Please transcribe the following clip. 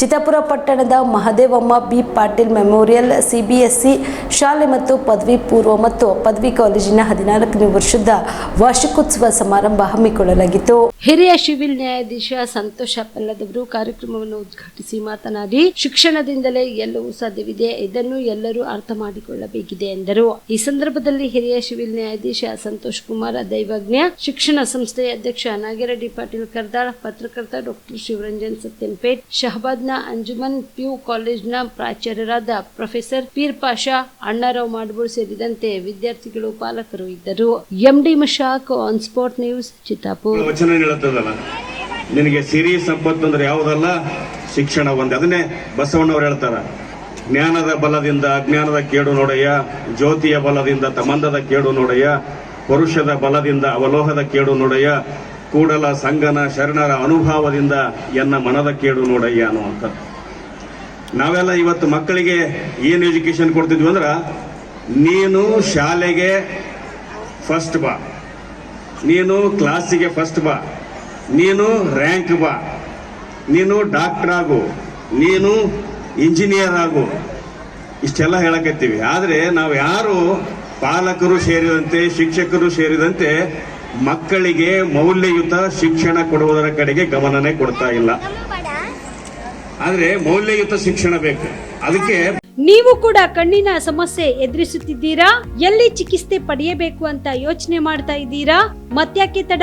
ಚಿತ್ತಾಪುರ ಪಟ್ಟಣದ Mahadevamma B Patil memorial, CBSE ಶಾಲೆ ಮತ್ತು ಪದವಿ ಪೂರ್ವ ಮತ್ತು ಪದವಿ ಕಾಲೇಜಿನ ಹದಿನಾಲ್ಕನೇ ವರ್ಷದ ವಾರ್ಷಿಕೋತ್ಸವ ಸಮಾರಂಭ ಹಮ್ಮಿಕೊಳ್ಳಲಾಗಿತ್ತು. ಹಿರಿಯ ಸಿವಿಲ್ ನ್ಯಾಯಾಧೀಶ ಸಂತೋಷ ಪಲ್ಲದವರು ಕಾರ್ಯಕ್ರಮವನ್ನು ಉದ್ಘಾಟಿಸಿ ಮಾತನಾಡಿ, ಶಿಕ್ಷಣದಿಂದಲೇ ಎಲ್ಲವೂ ಸಾಧ್ಯವಿದೆ, ಇದನ್ನು ಎಲ್ಲರೂ ಅರ್ಥ ಮಾಡಿಕೊಳ್ಳಬೇಕಿದೆ ಎಂದರು. ಈ ಸಂದರ್ಭದಲ್ಲಿ ಹಿರಿಯ ಸಿವಿಲ್ ನ್ಯಾಯಾಧೀಶ ಸಂತೋಷ್ ಕುಮಾರ್ ದೈವಜ್ಞ, ಶಿಕ್ಷಣ ಸಂಸ್ಥೆಯ ಅಧ್ಯಕ್ಷ ನಾಗೇರೆಡ್ಡಿ ಪಾಟೀಲ್ ಕರ್ದಾಳ್, ಪತ್ರಕರ್ತ ಡಾಕ್ಟರ್ ಶಿವರಂಜನ್ ಸತ್ಯಂಪೇಟ್ ಶಹಬಾದ್ನ ಅಂಜುಮನ್ ಪಿಯು ಕಾಲೇಜ್ನ ಪ್ರಾಚಾರ್ಯರಾದ ಪ್ರೊಫೆಸರ್ ಪೀರ್ ಪಾಷಾ ಅಣ್ಣಾರಾವ್ ಮಾಡ್ಬೋಳ್ ಸೇರಿದಂತೆ ವಿದ್ಯಾರ್ಥಿಗಳು ಪಾಲಕರು ಇದ್ದರು. MD Mashak on spot news, Chittapur. ನಿನಗೆ ಸಿರಿ ಸಂಪತ್ತು ಅಂದ್ರೆ ಯಾವುದಲ್ಲ? ಶಿಕ್ಷಣ ಒಂದೇ. ಅದನ್ನೇ ಬಸವಣ್ಣವ್ರು ಹೇಳ್ತಾರ. ಜ್ಞಾನದ ಬಲದಿಂದ ಅಜ್ಞಾನದ ಕೇಡು ನೋಡಯ್ಯ, ಜ್ಯೋತಿಯ ಬಲದಿಂದ ತಮಂದದ ಕೇಡು ನೋಡಯ್ಯ, ಪುರುಷದ ಬಲದಿಂದ ಅವಲೋಹದ ಕೇಡು ನೋಡಯ್ಯ ಕೂಡಲ ಸಂಗನ ಶರಣರ ಅನುಭವದಿಂದ ಎನ್ನ ಮನದ ಕೇಡು ನೋಡಯ್ಯ ಅನ್ನುವಂಥದ್ದು. ನಾವೆಲ್ಲ ಇವತ್ತು ಮಕ್ಕಳಿಗೆ ಏನು ಎಜುಕೇಶನ್ ಕೊಡ್ತಿದ್ವಿ ಅಂದ್ರೆ, ನೀನು ಶಾಲೆಗೆ ಫಸ್ಟ್ ಬಾ. ನೀನು ಕ್ಲಾಸಿಗೆ ಫಸ್ಟ್ ಬಾ. ನೀನು ರ್ಯಾಂಕ್ ಬಾ. ನೀನು ಡಾಕ್ಟರ್ ಆಗು. ನೀನು ಇಂಜಿನಿಯರ್ ಆಗು. ಇಷ್ಟೆಲ್ಲ ಹೇಳಕತ್ತೀವಿ. ಆದರೆ ನಾವು ಯಾರು ಪಾಲಕರು ಸೇರಿದಂತೆ, ಶಿಕ್ಷಕರು ಸೇರಿದಂತೆ ಮಕ್ಕಳಿಗೆ ಮೌಲ್ಯಯುತ ಶಿಕ್ಷಣ ಕೊಡುವುದರ ಕಡೆಗೆ ಗಮನನೇ ಕೊಡ್ತಾ ಇಲ್ಲ. ಆದ್ರೆ ಮೌಲ್ಯಯುತ ಶಿಕ್ಷಣ ಬೇಕು. ಅದಕ್ಕೆ ನೀವು ಕೂಡ ಕಣ್ಣಿನ ಸಮಸ್ಯೆ ಎದುರಿಸುತ್ತಿದ್ದೀರಾ? ಎಲ್ಲಿ ಚಿಕಿತ್ಸೆ ಪಡೆಯಬೇಕು ಅಂತ ಯೋಚನೆ ಮಾಡ್ತಾ ಇದ್ದೀರಾ? ಮತ್ತ್ಯಾಕೆ ತಡ?